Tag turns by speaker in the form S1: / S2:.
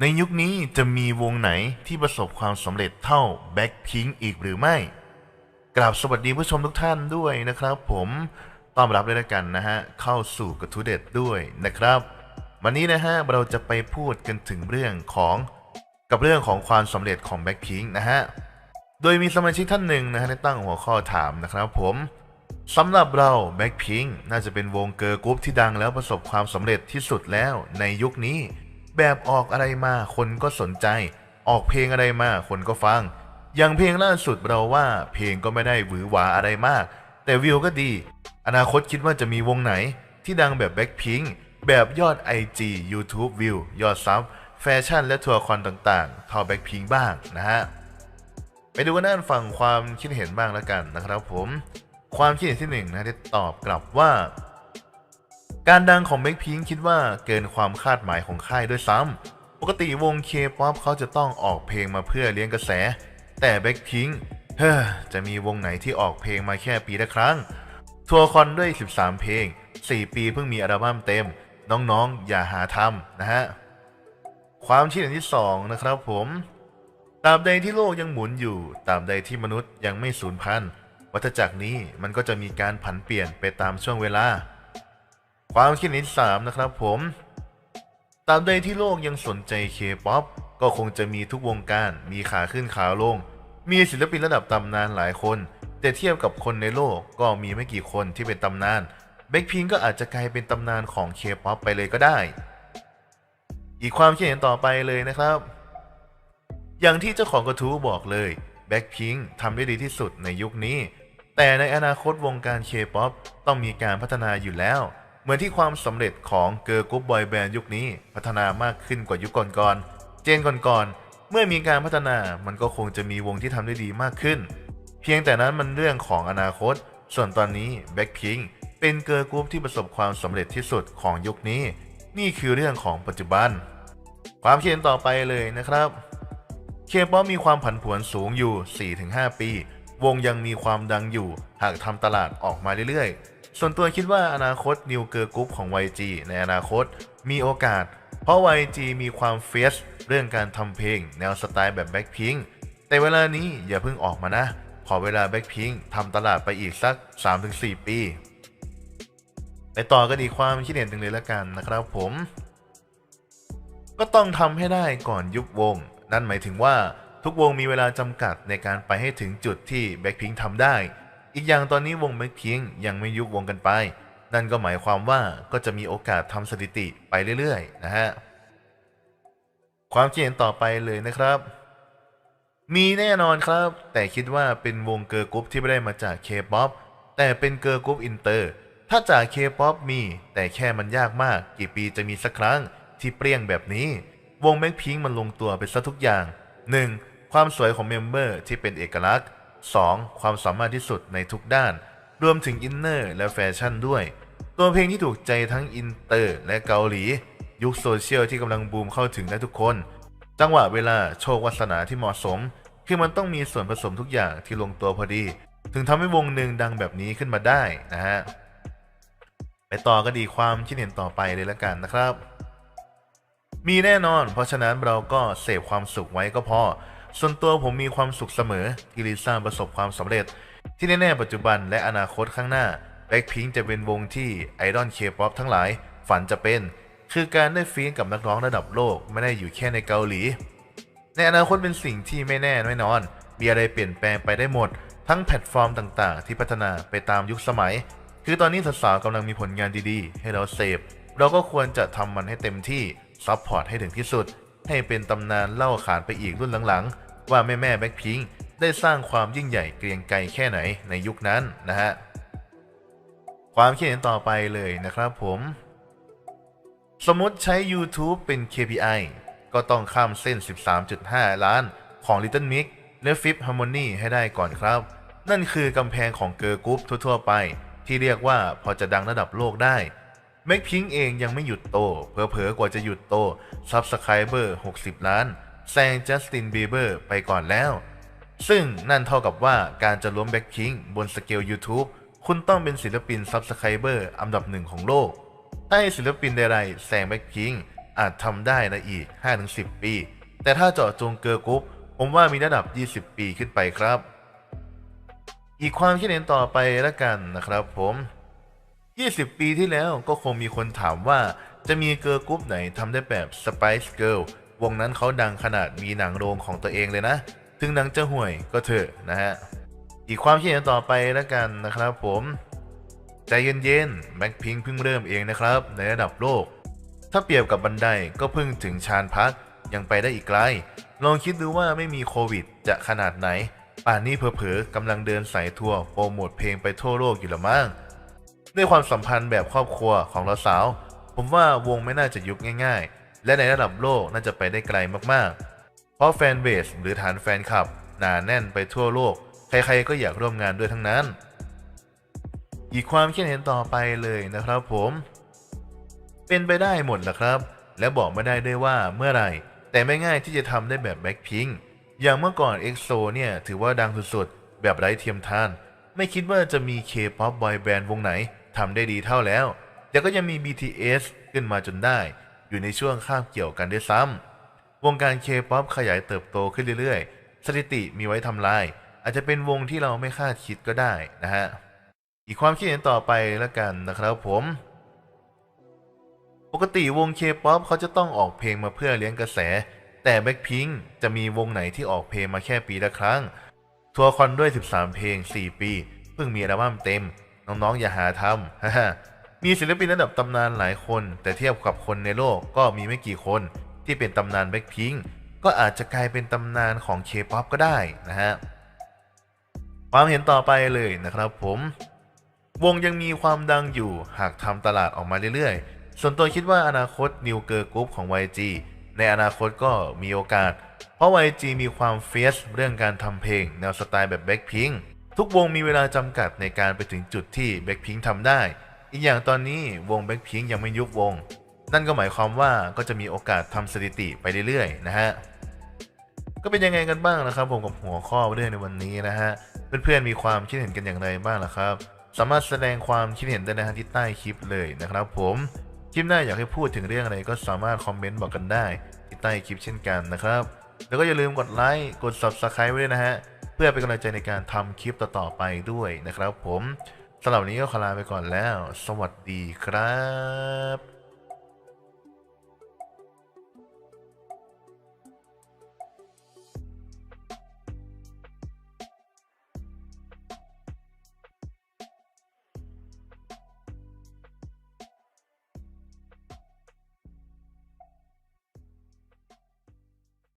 S1: ในยุคนี้จะมีวงไหนที่ประสบความสำเร็จเท่าแบ็คพิงอีกหรือไม่ กราบสวัสดีผู้ชมทุกท่านด้วยนะครับผมต้อนรับเลยละกันนะฮะ เข้าสู่กระทูเด็ดด้วยนะครับ วันนี้นะฮะ เราจะไปพูดกันถึงเรื่องของกับเรื่องของความสำเร็จของแบ็คพิงนะฮะ โดยมีสมาชิกท่านหนึ่งนะฮะได้ตั้งหัวข้อถามนะครับผมสำหรับเราแบ็คพิงน่าจะเป็นวงเกิร์ลกรุ๊ปที่ดังแล้วประสบความสำเร็จที่สุดแล้วในยุคนี้ แบบออกอะไรมาคนก็สนใจ ออกเพลงอะไรมาคนก็ฟัง อย่างเพลงล่าสุดเราว่าเพลงก็ไม่ได้หวือหวาอะไรมาก แต่วิวก็ดี อนาคตคิดว่าจะมีวงไหน ที่ดังแบบแบ็คพิงแบบยอด IG YouTube วิวยอดซับแฟชั่นและทัวร์คอนต่างๆเท่าแบ็คพิงบ้างนะฮะไปดูกันด้านฝั่งความคิดเห็นบ้างแล้วกันนะครับผม ความคิดเห็นที่หนึ่งนะได้ตอบกลับว่า การดังของแบ็คพิงคิดว่าเกินความคาดหมายของค่ายด้วยซ้ำ ปกติวงเคป๊อปเขาจะต้องออกเพลงมาเพื่อเลี้ยงกระแส แต่แบ็คพิงเฮ้อจะมีวงไหนที่ออกเพลงมาแค่ปีละครั้ง ทัวร์คอนด้วย 13 เพลง 4 ปีเพิ่งมีอัลบั้มเต็ม น้องๆ อย่าหาทำนะฮะ ความคิดเห็นที่ 2 นะครับผมตราบใดที่โลกยังหมุนอยู่ตราบใดที่มนุษย์ยังไม่สูญพันธุ์วัฏจักรนี้มันก็จะมีการผันเปลี่ยนไปตามช่วงเวลา ความคิดเห็นที่สามนะครับผมตาบใดที่โลกยังสนใจเคป๊อปก็คงจะมีทุกวงการ มีขาขึ้นขาลง มีศิลปินระดับตำนานหลายคน แต่เทียบกับคนในโลกก็มีไม่กี่คนที่เป็นตำนานแบ็คพิงก็อาจจะกลายเป็นตำนานของเคป๊อปไปเลยก็ได้ อีกความคิดเห็นต่อไปเลยนะครับ อย่างที่เจ้าของกระทู้บอกเลยแบ็คพิงทำได้ดีที่สุดในยุคนี้ แต่ในอนาคตวงการเคป๊อปต้องมีการพัฒนาอยู่แล้ว เหมือนที่ความสำเร็จของเกิร์ลกรุ๊ปบอยแบนด์ยุคนี้พัฒนามากขึ้นกว่ายุคก่อนๆ เจนก่อนๆ เมื่อมีการพัฒนามันก็คงจะมีวงที่ทำได้ดีมากขึ้น เพียงแต่นั้นมันเรื่องของอนาคต ส่วนตอนนี้แบ็คพิงเป็นเกิร์ลกรุ๊ปที่ประสบความสำเร็จที่สุดของยุคนี้ นี่คือเรื่องของปัจจุบัน ความคิดเห็นต่อไปเลยนะครับเคป๊อปมีความผันผวนสูงอยู่ 4-5 ปี วงยังมีความดังอยู่ หากทำตลาดออกมาเรื่อยๆ ส่วนตัวคิดว่าอนาคตนิวเกอร์กรุ๊ปของ YG ในอนาคตมีโอกาส เพราะ YG มีความเฟียสเรื่องการทำเพลง แนวสไตล์แบบแบ็คพิงแต่เวลานี้อย่าเพิ่งออกมานะ ขอเวลาแบ็คพิงทำตลาดไปอีกสัก 3-4 ปีไปต่อกันอีกความคิดเห็นหนึ่งเลยละกันนะครับผม ก็ต้องทำให้ได้ก่อนยุบวง นั่นหมายถึงว่าทุกวงมีเวลาจำกัดในการไปให้ถึงจุดที่แบ็คพิงทำได้ อีกอย่างตอนนี้วงแบ็คพิงยังไม่ยุบวงกันไป นั่นก็หมายความว่าก็จะมีโอกาสทำสถิติไปเรื่อยๆ นะฮะ ความคิดเห็นต่อไปเลยนะครับ มีแน่นอนครับ แต่คิดว่าเป็นวงเกิร์ลกรุ๊ปที่ไม่ได้มาจากเคป๊อปแต่เป็นเกิร์ลกรุ๊ปอินเตอร์ ถ้าจากเคป๊อปมี แต่แค่มันยากมาก กี่ปีจะมีสักครั้งที่เปรี้ยงแบบนี้ วงแบ็คพิงมันลงตัวไปซะทุกอย่าง 1. ความสวยของเมมเบอร์ที่เป็นเอกลักษณ์ 2. ความสามารถที่สุดในทุกด้าน รวมถึงอินเนอร์และแฟชั่นด้วย ตัวเพลงที่ถูกใจทั้งอินเตอร์และเกาหลี ยุคโซเชียลที่กำลังบูมเข้าถึงได้ทุกคน จังหวะเวลาโชควาสนาที่เหมาะสม คือมันต้องมีส่วนผสมทุกอย่างที่ลงตัวพอดี ถึงทำให้วงหนึ่งดังแบบนี้ขึ้นมาได้นะฮะไปต่อกันดีความคิดเห็นต่อไปเลยละกันนะครับ มีแน่นอน เพราะฉะนั้นเราก็เสพความสุขไว้ก็พอ ส่วนตัวผมมีความสุขเสมอที่ลิซ่าประสบความสำเร็จ ที่แน่ๆปัจจุบันและอนาคตข้างหน้าแบ็คพิงจะเป็นวงที่ไอดอลเคป๊อปทั้งหลาย ฝันจะเป็น คือการได้ฟีนกับนักร้องระดับโลกไม่ได้อยู่แค่ในเกาหลี ในอนาคตเป็นสิ่งที่ไม่แน่ไม่นอน มีอะไรเปลี่ยนแปลงไปได้หมด ทั้งแพลตฟอร์มต่างๆ ที่พัฒนาไปตามยุคสมัย คือตอนนี้สาวๆกำลังมีผลงานดีๆ ให้เราเสพเราก็ควรจะทำมันให้เต็มที่ซัพพอร์ตให้ถึงที่สุด ให้เป็นตำนานเล่าขานไปอีกรุ่นหลังๆ ว่าแม่แม่แบ็คพิงได้สร้างความยิ่งใหญ่เกรียงไกรแค่ไหนในยุคนั้นนะฮะความคิดเห็นต่อไปเลยนะครับผม สมมติใช้ YouTube เป็น KPI ก็ต้องข้ามเส้น 13.5 ล้านของ Little Mix และ Fifth Harmony ให้ได้ก่อนครับ นั่นคือกำแพงของเกิร์ลกรุ๊ปทั่วๆ ไป ที่เรียกว่าพอจะดังระดับโลกได้แม็กพิงเองยังไม่หยุดโตเผลอกว่าจะหยุดโต Subscriber 60 ล้าน แซงจัสตินบีเบอร์ไปก่อนแล้ว ซึ่งนั่นเท่ากับว่าการจะล้มแบ็คพิงบนสเกล YouTube คุณต้องเป็นศิลปิน Subscriber อันดับหนึ่งของโลก ให้ศิลปินใดๆแซงแบ็คพิงอาจทำได้นะอีก 5-10 ปี แต่ถ้าเจาะจงเกิร์กรุ๊ปผมว่ามีระดับ 20 ปีขึ้นไปครับ อีกความคิดเห็นต่อไปล้วกันนะครับผม 20 ปีที่แล้วก็คงมีคนถามว่าจะมีเกิร์กรุ๊ปไหนทำได้แบบ Spice Girl วงนั้นเขาดังขนาดมีหนังโรงของตัวเองเลยนะ ถึงหนังจะห่วยก็เถอะนะฮะ อีกความคิดเห็นต่อไปแล้วกันนะครับผม ใจเย็นๆแบ็คพิงเพิ่งเริ่มเองนะครับ ในระดับโลก ถ้าเปรียบกับบันไดก็เพิ่งถึงชานพักยังไปได้อีกไกล ลองคิดดูว่าไม่มีโควิดจะขนาดไหน ป่านนี้เผลอๆกำลังเดินสายทัวร์โปรโมทเพลงไปทั่วโลกอยู่ละมั้งด้วยความสัมพันธ์แบบครอบครัวของเราสาว ผมว่าวงไม่น่าจะยุบง่าย ๆ และในระดับโลกน่าจะไปได้ไกลมากๆ เพราะแฟนเบสหรือฐานแฟนคลับหนาแน่นไปทั่วโลก ใครๆก็อยากร่วมงานด้วยทั้งนั้น อีกความคิดเห็นต่อไปเลยนะครับผม เป็นไปได้หมดแหละครับ และบอกไม่ได้ด้วยว่าเมื่อไหร่ แต่ไม่ง่ายที่จะทำได้แบบแบ็คพิงอย่างเมื่อก่อน EXO เนี่ยถือว่าดังสุดๆ แบบไร้เทียมทาน ไม่คิดว่าจะมี K-POP boy band วงไหนทำได้ดีเท่าแล้ว แต่ก็ยังมี BTS ขึ้นมาจนได้ อยู่ในช่วงข้ามเกี่ยวกันด้วยซ้ำวงการ K-POP ขยายเติบโตขึ้นเรื่อยๆ สถิติมีไว้ทำลาย อาจจะเป็นวงที่เราไม่คาดคิดก็ได้นะฮะ อีกความคิดเห็นต่อไปแล้วกันนะครับผม ปกติวง K-POP เขาจะต้องออกเพลงมาเพื่อเลี้ยงกระแส แต่ Blackpink จะมีวงไหนที่ออกเพลงมาแค่ปีละครั้ง ทัวร์คอนด้วย 13 เพลง 4 ปี เพิ่งมีอัลบั้มเต็ม น้องๆอย่าหาทำฮ่า มีศิลปินระดับตำนานหลายคน แต่เทียบกับคนในโลกก็มีไม่กี่คนที่เป็นตำนาน Blackpink ก็อาจจะกลายเป็นตำนานของ K-POP ก็ได้นะฮะ ความเห็นต่อไปเลยนะครับผม วงยังมีความดังอยู่หากทำตลาดออกมาเรื่อยๆ ส่วนตัวคิดว่าอนาคตนิวเกอร์กรุ๊ปของ YG ในอนาคตก็มีโอกาส เพราะ YG มีความเฟียสเรื่องการทำเพลงแนวสไตล์แบบแบ็คพิงทุกวงมีเวลาจำกัดในการไปถึงจุดที่แบ็คพิงทำได้ อีกอย่างตอนนี้วงแบ็คพิงยังไม่ยุบวง นั่นก็หมายความว่าก็จะมีโอกาสทำสถิติไปเรื่อยๆนะฮะก็เป็นยังไงกันบ้างนะครับ ผมกับหัวข้อเรื่องในวันนี้นะฮะเพื่อนๆมีความคิดเห็นกันอย่างไรบ้างล่ะครับ สามารถแสดงความคิดเห็นได้นะฮะที่ใต้คลิปเลยนะครับ ผมคลิปหน้าอยากให้พูดถึงเรื่องอะไรก็สามารถคอมเมนต์บอกกันได้ที่ใต้คลิปเช่นกันนะครับ แล้วก็อย่าลืมกดไลค์กด subscribe ไว้ด้วยนะฮะเพื่อเป็นกำลังใจในการทำคลิปต่อๆไปด้วยนะครับ ผม สำหรับวันนี้ก็ขอลาไปก่อนแล้ว สวัสดีครับ